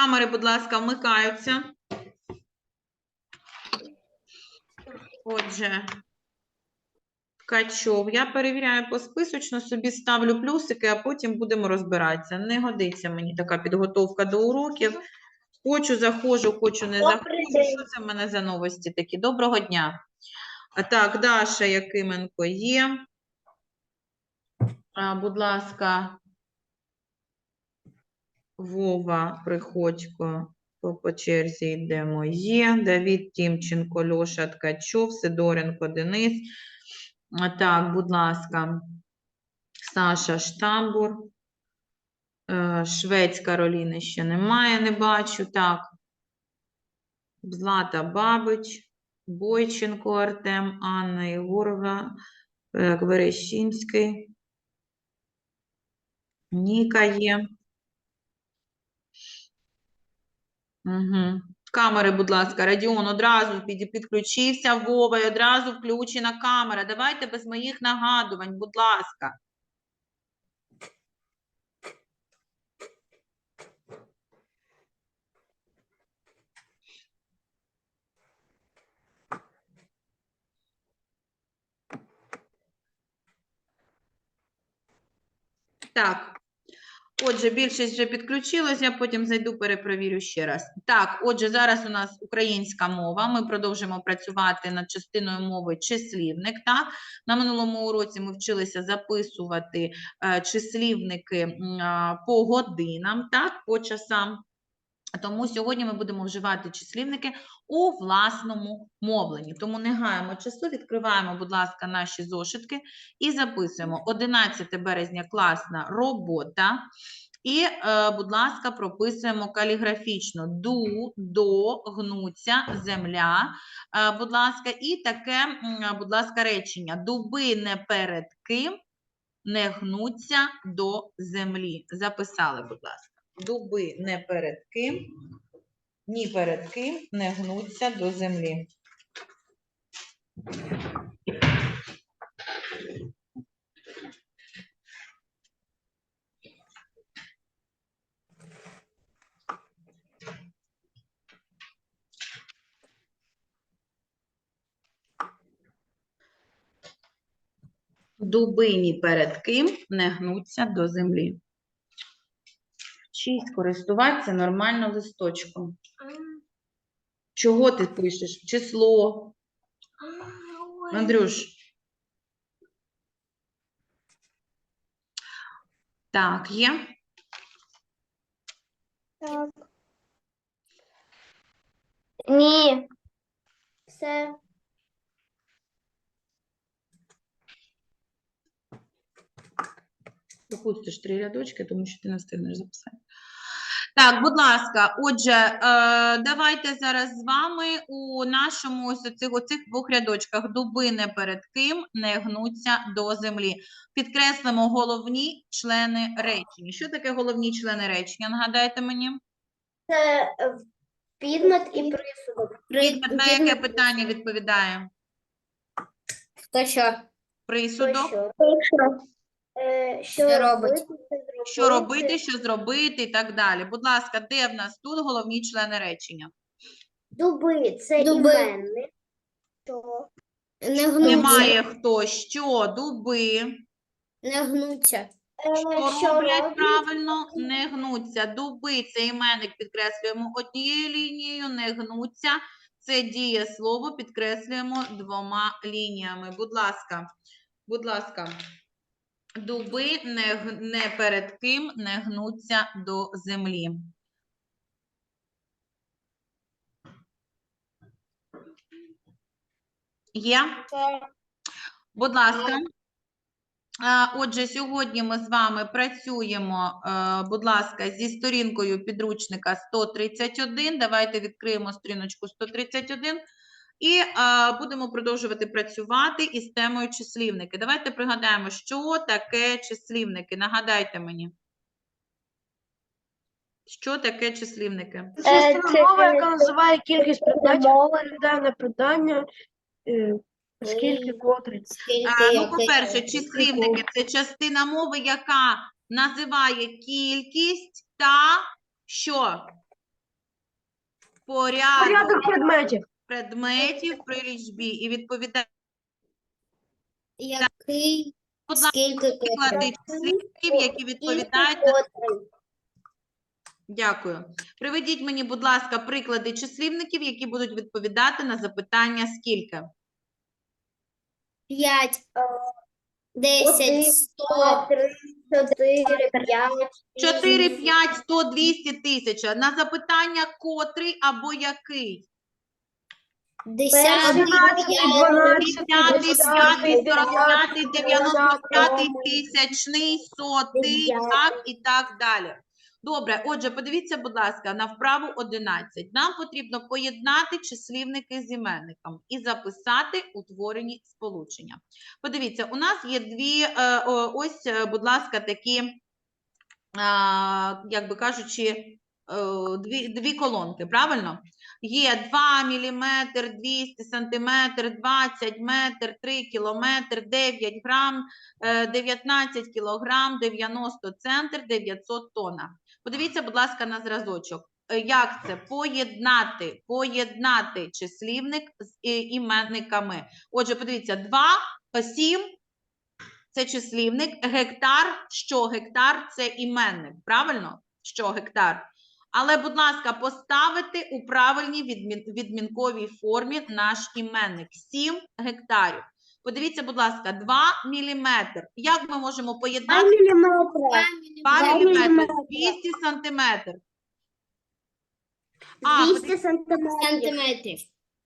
Камери, будь ласка, вмикаються. Отже, Ткачов. Я перевіряю посписочно, собі ставлю плюсики, а потім будемо розбиратися. Не годиться мені така підготовка до уроків. Хочу, заходжу, хочу, не заходжу. Що це в мене за новості такі? Доброго дня. А так, Даша Якименко є. Будь ласка, Вова Приходько. По, по черзі йдемо. Є. Давід Тімченко, Льоша Ткачов, Сидоренко Денис. Так, будь ласка, Саша Штамбур. Е, Швець Кароліни ще немає, не бачу. Так. Злата Бабич, Бойченко Артем, Анна Єгорова, е, Верещинський. Ніка є. Камери, будь ласка, Радіон одразу підключився Вова і одразу включена камера. Давайте без моїх нагадувань, будь ласка. Так. Отже, більшість вже підключилась, я потім зайду, перепровірю ще раз. Так, отже, зараз у нас українська мова. Ми продовжимо працювати над частиною мови числівник. Так? На минулому уроці ми вчилися записувати е, числівники по годинам, так, по часам. Тому сьогодні ми будемо вживати числівники у власному мовленні. Тому не гаємо часу, відкриваємо, будь ласка, наші зошитки і записуємо 11 березня класна робота. І, е, будь ласка, прописуємо каліграфічно ду, до, гнуться, земля. Е, будь ласка, і таке, м, будь ласка, речення. Дуби не перед ким не гнуться до землі. Записали, будь ласка. Дуби не перед ким, ні перед ким не гнуться до землі. Дуби ні перед ким не гнуться до землі. Вчись користуватися нормально листочком. Чого ти пишеш? Число. Андрюш. Так, є. Так. Ні. Все. Пропустиш три рядочки, тому що ти не встигнеш записати. Так, будь ласка, отже, е, давайте зараз з вами у нашому ось оцих, оцих двох рядочках дуби не перед ким не гнуться до землі. Підкреслимо головні члени речення. Що таке головні члени речення? Нагадайте мені. Це е, підмет і присудок. Підмет на яке питання відповідає? Хто що? Присудок. Що, Е, що, Що робить? робити, Що робити, що зробити і так далі. Будь ласка, де в нас тут головні члени речення? Дуби це Дуби. іменник. Що? Не гнуться. Немає хто, що, дуби. Не гнуться. Е, Що роблять робить? правильно? Не гнуться. Дуби це іменник підкреслюємо однією лінією, не гнуться. Це дієслово підкреслюємо двома лініями. Будь ласка, будь ласка. Дуби не, не перед ким не гнуться до землі. Є? Будь ласка. Отже, сьогодні ми з вами працюємо, е, будь ласка, зі сторінкою підручника 131. Давайте відкриємо сторіночку 131 і е, будемо продовжувати працювати із темою числівники. Давайте пригадаємо, що таке числівники. Нагадайте мені. Що таке числівники? Е, Частина це- мова, яка називає кількість предметів, мова. відповідає на питання, е, скільки котрий. А, ну, по-перше, числівники це частина мови, яка називає кількість та що? порядок Порядок предметів. Предметів при лічбі і відповідає, Який, будь ласка, скільки приклади числівників, які відповідають на Дякую. Приведіть мені, будь ласка, приклади числівників, які будуть відповідати на запитання скільки. 5, Один, 10, 100, три, чотири, п'ять. 4, шість, 5, 100, 200, 1000. На запитання котрий або який? 10, 12, 12, 50, 50, 45, 95, тисячний, сотий, так і так далі. Добре, отже, подивіться, будь ласка, на вправу 11. Нам потрібно поєднати числівники з іменником і записати утворені сполучення. Подивіться, у нас є дві, е, ось, е, будь ласка, такі, як би кажучи, е, дві, дві колонки, правильно? Є 2 мм, 200 см, 20 метр, 3 кілометр, 9 грам, е, 19 кілограм, 90 центр, 900 тонна. Подивіться, будь ласка, на зразочок. Е, Як це поєднати, поєднати числівник з е, іменниками? Отже, подивіться, 2, 7 – це числівник, гектар, що гектар – це іменник, правильно? Що гектар? Але, будь ласка, поставити у правильній відмін- відмінковій формі наш іменник. 7 гектарів. Подивіться, будь ласка, 2 міліметр. Як ми можемо Два поєднати міліметри. 2 два міліметри? міліметри. 200 сантиметр. А, 200 сантиметрів. сантиметрів,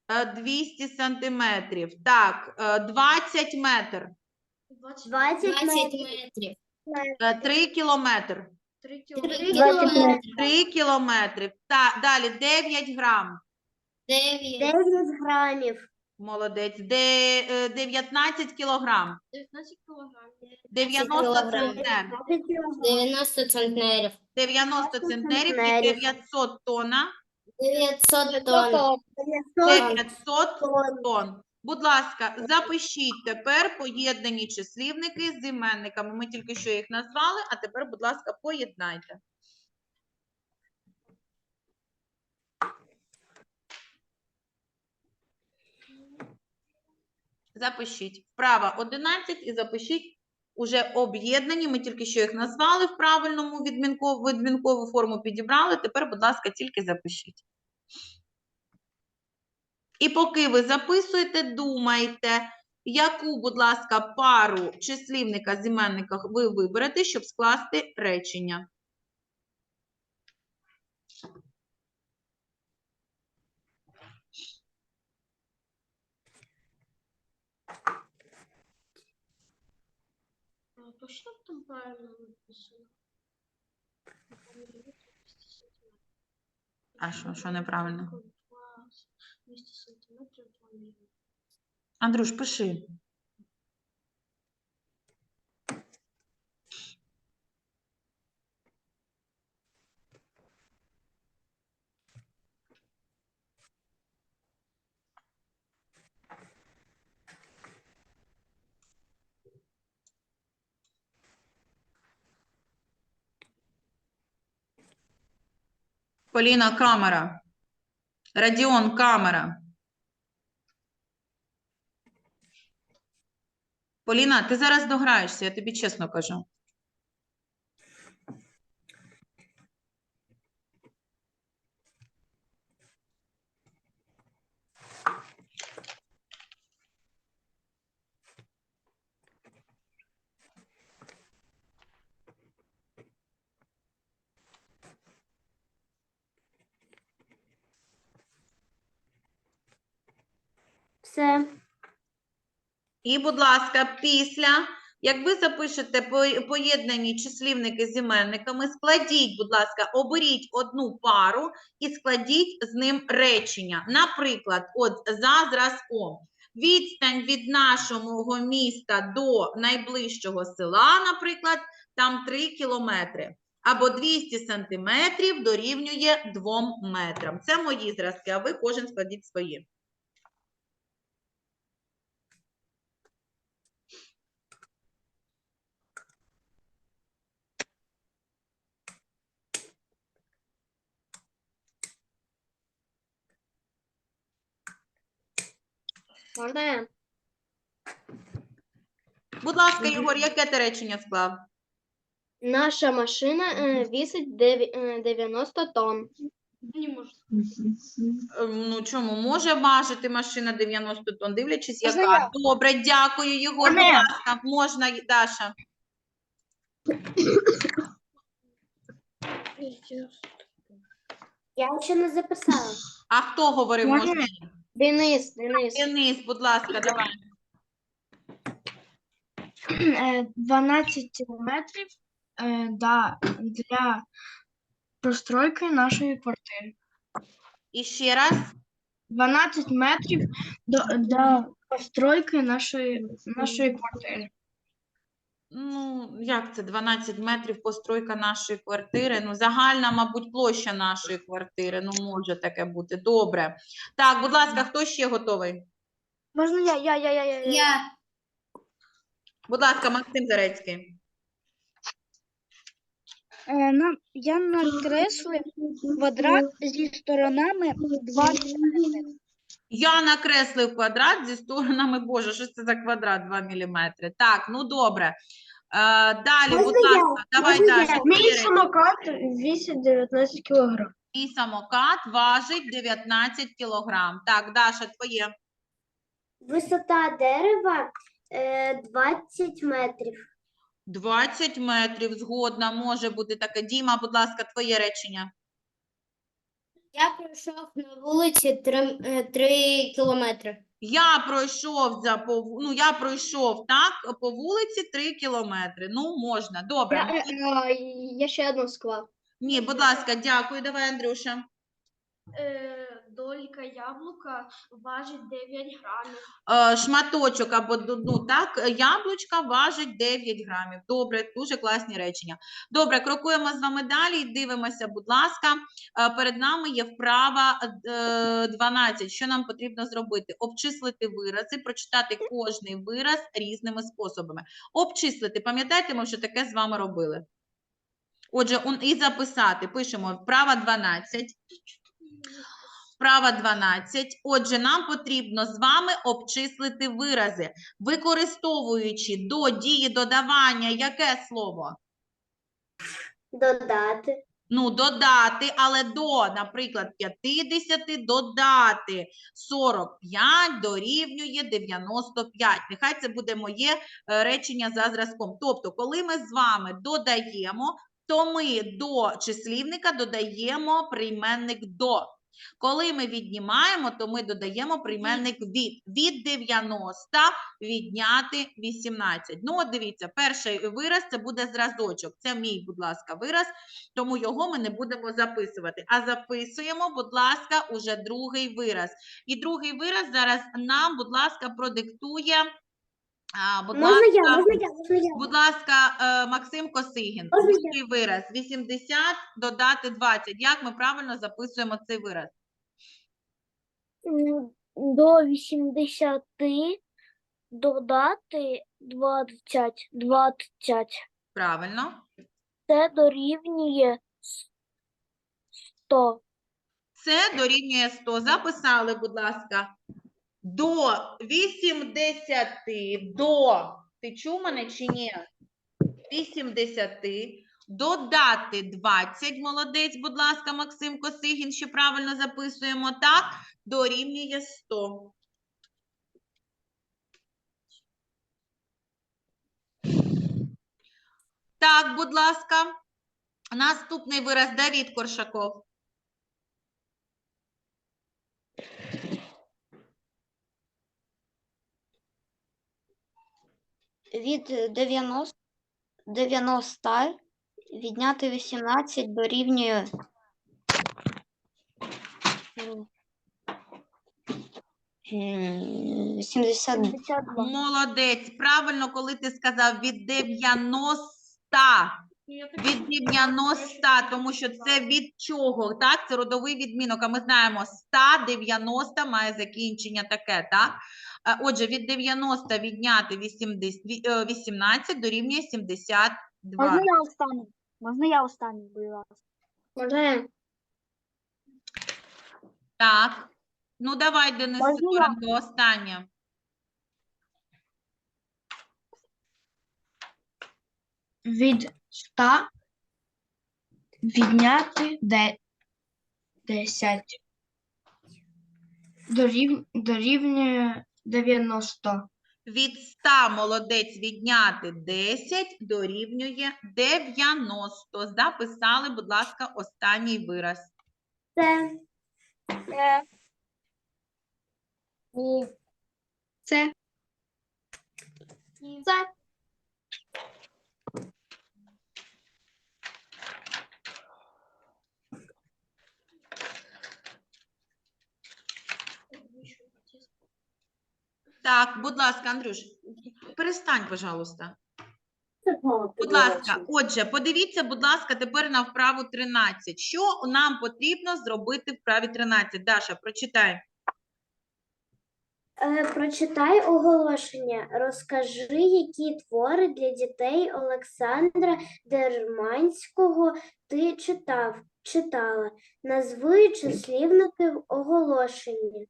Е, 200 сантиметрів. Так, е, 20 метр. 20 20 метрів. метрів, Е, 3 кілометр. 3 кілометри, 3 кілометри. Так, далі 9 грам. 9, 9 грамів. Молодець. Де, е, 19 кілограм. 19 кілограмів, 90 кілограм. центнер. 90 центнерів, 90 центнерів і центнерів. 900 тонна. 900 тонн, 900 тонн. Будь ласка, запишіть тепер поєднані числівники з іменниками. Ми тільки що їх назвали, а тепер, будь ласка, поєднайте. Запишіть. Вправа 11 і запишіть уже об'єднані. Ми тільки що їх назвали в правильному відмінкову, відмінкову форму підібрали. Тепер, будь ласка, тільки запишіть. І поки ви записуєте, думайте, яку, будь ласка, пару числівника з іменника ви виберете, щоб скласти речення. Що там правильно написано? А що, що неправильно? 200 сантиметрів, 2 міліметри. Андрюш, пиши. Поліна, камера. Радіон, камера. Поліна, ти зараз дограєшся, я тобі чесно кажу. Все. І, будь ласка, після, як ви запишете поєднані числівники з іменниками, складіть, будь ласка, оберіть одну пару і складіть з ним речення. Наприклад, от за зразком. Відстань від нашого міста до найближчого села, наприклад, там 3 кілометри. Або 200 сантиметрів дорівнює 2 метрам. Це мої зразки, а ви кожен складіть свої. Можна я? Будь ласка, Єгор, яке ти речення склав? Наша машина е, вісить е, 90 тонн. Не. Ем, Ну чому може важити машина 90 тонн, дивлячись, Можна яка. Добре, дякую, Єгор. Будь Мене. ласка, можна, Даша. Я ще не записала. А хто говорив? Можна? Можна? Денис, Денис. Денис, будь ласка, давай. Е, 12 метрів е, да, для простройки нашої квартири. І ще раз. 12 метрів до, до постройки нашої, нашої квартири. Ну, як це 12 метрів постройка нашої квартири? Ну, загальна, мабуть, площа нашої квартири. Ну, може таке бути. Добре. Так, будь ласка, хто ще готовий? Можна я, я, я, я, я. я. Я. Будь ласка, Максим Зарецький. Е, нам, я накреслив квадрат зі сторонами 2 Я накреслив квадрат зі сторонами. Боже, що це за квадрат 2 мм? Так, ну добре. Е, далі, будь ласка, давай твої Мій самокат вісить 19 кілограм. Мій самокат важить 19 кілограм. Так, Даша, твоє. Висота дерева е, 20 метрів. 20 метрів, згодна, може бути таке. Діма, будь ласка, твоє речення. Я пройшов на вулиці 3, 3 кілометри. Я пройшов за по ву- ну я пройшов так по вулиці 3 кілометри. Ну можна, добре. Я, е, е, я ще одну склав. Ні, будь ласка, дякую. Давай, Андрюша. Е, долька яблука важить 9 грамів. Е, шматочок або ну так, е, яблучка важить 9 грамів. Добре, дуже класні речення. Добре, крокуємо з вами далі. і Дивимося, будь ласка. Е, Перед нами є вправа е, 12. Що нам потрібно зробити? Обчислити вирази, прочитати кожний вираз різними способами. Обчислити, пам'ятаєте, ми вже таке з вами робили. Отже, і записати. Пишемо вправа 12. Вправа 12. Отже, нам потрібно з вами обчислити вирази, використовуючи до дії додавання яке слово? Додати. Ну, додати, але до, наприклад, 50 додати 45 дорівнює 95. Нехай це буде моє е, речення за зразком. Тобто, коли ми з вами додаємо, то ми до числівника додаємо прийменник до. Коли ми віднімаємо, то ми додаємо прийменник від. Від 90 відняти 18. Ну, от дивіться, перший вираз це буде зразочок. Це мій, будь ласка, вираз тому його ми не будемо записувати. А записуємо, будь ласка, уже другий вираз. І другий вираз зараз нам, будь ласка, продиктує. А, будь Можна ласка, я, можна я, можна я. Будь ласка, е, Максим Косигін. Я? Вираз. 80 додати 20. Як ми правильно записуємо цей вираз? До 80 додати 20, 20. Правильно. Це дорівнює 100. Це дорівнює 100. Записали, будь ласка. До 80 до. Ти чув мене чи ні? 80 додати 20. Молодець, будь ласка, Максим Косигін, ще правильно записуємо. Так, дорівнює 100. Так, будь ласка. Наступний вираз Давід Коршаков. Від 90, 90 відняти 18 дорівнює м, м, 70, Молодець. Правильно, коли ти сказав від 90. Від 90, тому що це від чого? Так, це родовий відмінок. А ми знаємо, 100, 90 має закінчення таке, так? Отже, від 90 відняти 80, 18 е, дорівнює 72. Можна я останній? Можна я останній, будь ласка? Можна я? Так. Ну, давай, Денис Можна останнє. Від 100 відняти 10 дорівнює 90. Від 100 молодець відняти 10 дорівнює 90. Записали, будь ласка, останній вираз. Це Це це Так, будь ласка, Андрюш, перестань, пожалуйста. Будь ласка, отже, подивіться, будь ласка, тепер на вправу 13. Що нам потрібно зробити в вправі 13? Даша, прочитай. Е, Прочитай оголошення. Розкажи, які твори для дітей Олександра Дерманського ти читав, читала. Назви числівники в оголошенні.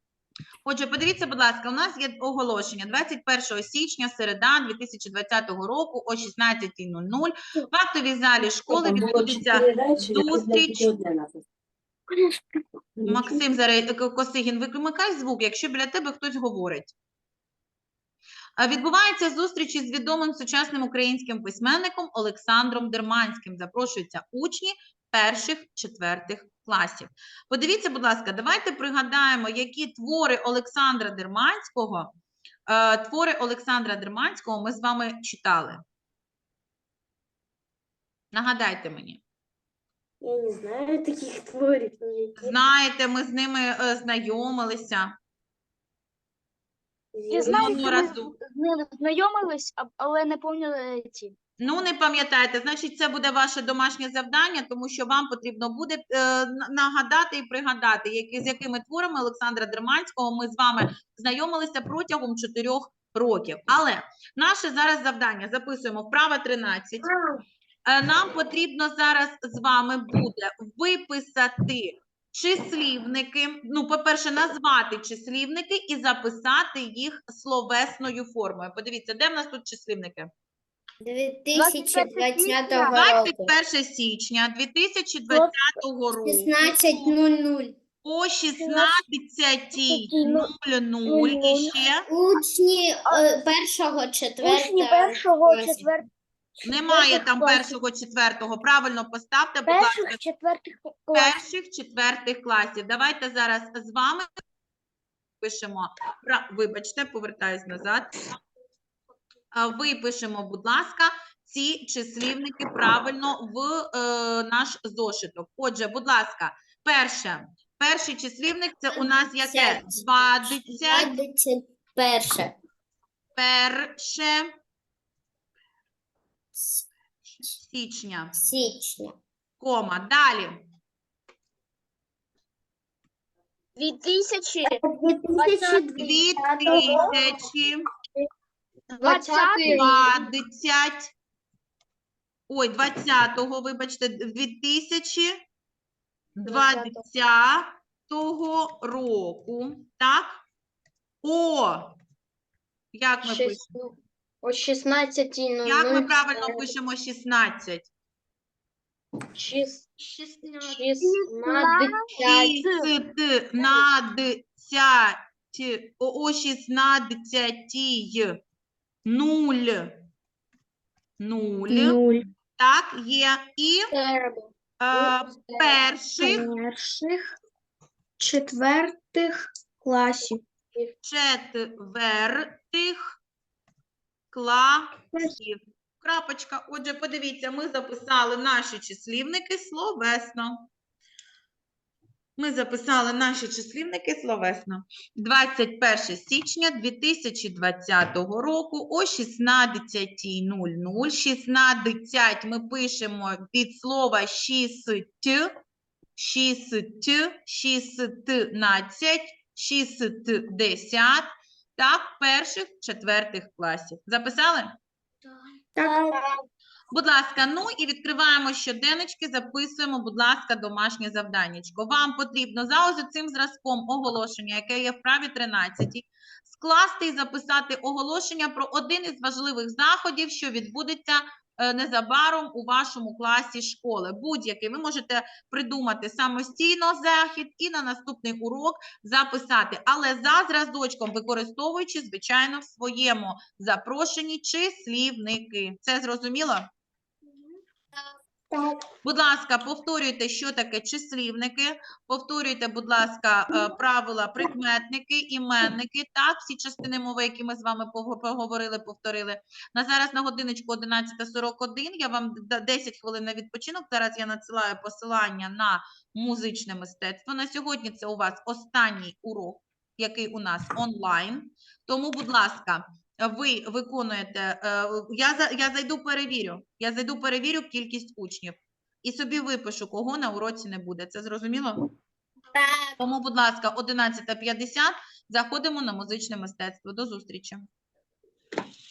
Отже, подивіться, будь ласка, у нас є оголошення 21 січня, середа 2020 року о 16.00 в актовій залі школи відбудеться зустріч. Максим Косигін, вимикай звук, якщо біля тебе хтось говорить. Відбувається зустріч із відомим сучасним українським письменником Олександром Дерманським. Запрошуються учні перших, четвертих класів. Подивіться, будь ласка, давайте пригадаємо, які твори Олександра Дерманського, е, твори Олександра Дерманського ми з вами читали. Нагадайте мені. Я не знаю таких творів. Знаєте, ми з ними е, знайомилися. Я знаю, одного що разу. ми з знайомились, а- але не пам'ятаю ці. Ну, не пам'ятаєте, значить, це буде ваше домашнє завдання, тому що вам потрібно буде е, на- нагадати і пригадати, які, з якими творами Олександра Дерманського ми з вами знайомилися протягом чотирьох років. Але наше зараз завдання записуємо вправа 13. Е, Нам потрібно зараз з вами буде виписати числівники. Ну, по-перше, назвати числівники і записати їх словесною формою. Подивіться, де в нас тут числівники? 2020 року. 21 січня 2020 року 16.00. о 16.00 і ще Учні е, першого, четвертого. Учні першого, класів. четвертого, немає там першого, четвертого. Правильно поставте, будь ласка, перших, четвертих класів. перших, четвертих класів. Давайте зараз з вами пишемо. пра- Вибачте, повертаюсь назад. А, Випишемо, будь ласка, ці числівники правильно в е, наш зошиток. Отже, будь ласка, перше. Перший числівник це у нас яке? 20, 21. перше січня. Січня. Кома. Далі. 2000, 2020 2000. 20, 20, ой, 20-го, вибачте, 2020 року, так? О, як ми пишемо? О 16.00. Як ми правильно пишемо 16? 16. 16 о 16 нуль. Нуль. Нуль. Так, є. І е, перших перших, четвертих класів. четвертих класів. Крапочка. Отже, подивіться, ми записали наші числівники словесно. Ми записали наші числівники словесно. 21 січня 2020 року о 16.00. 16 ми пишемо від слова шість, шість, шістнадцять, шістдесят, так, перших, четвертих класів. Записали? Будь ласка, ну і відкриваємо щоденнички, записуємо, будь ласка, домашнє завданнячко. Вам потрібно за ось цим зразком оголошення, яке є в праві 13, скласти і записати оголошення про один із важливих заходів, що відбудеться незабаром у вашому класі школи. Будь-який ви можете придумати самостійно захід і на наступний урок записати, але за зразочком, використовуючи, звичайно, в своєму запрошенні числівники. Це зрозуміло? Будь ласка, повторюйте, що таке числівники. Повторюйте, будь ласка, е, правила прикметники, іменники. Так, всі частини мови, які ми з вами пого- поговорили, повторили. На зараз на годиночку 11.41. Я вам да- 10 хвилин на відпочинок. Зараз я надсилаю посилання на музичне мистецтво. На сьогодні це у вас останній урок, який у нас онлайн. Тому, будь ласка, ви виконуєте. е, Я за я зайду перевірю. Я зайду перевірю кількість учнів і собі випишу, кого на уроці не буде. Це зрозуміло? Так. Тому, будь ласка, 11.50 заходимо на музичне мистецтво. До зустрічі.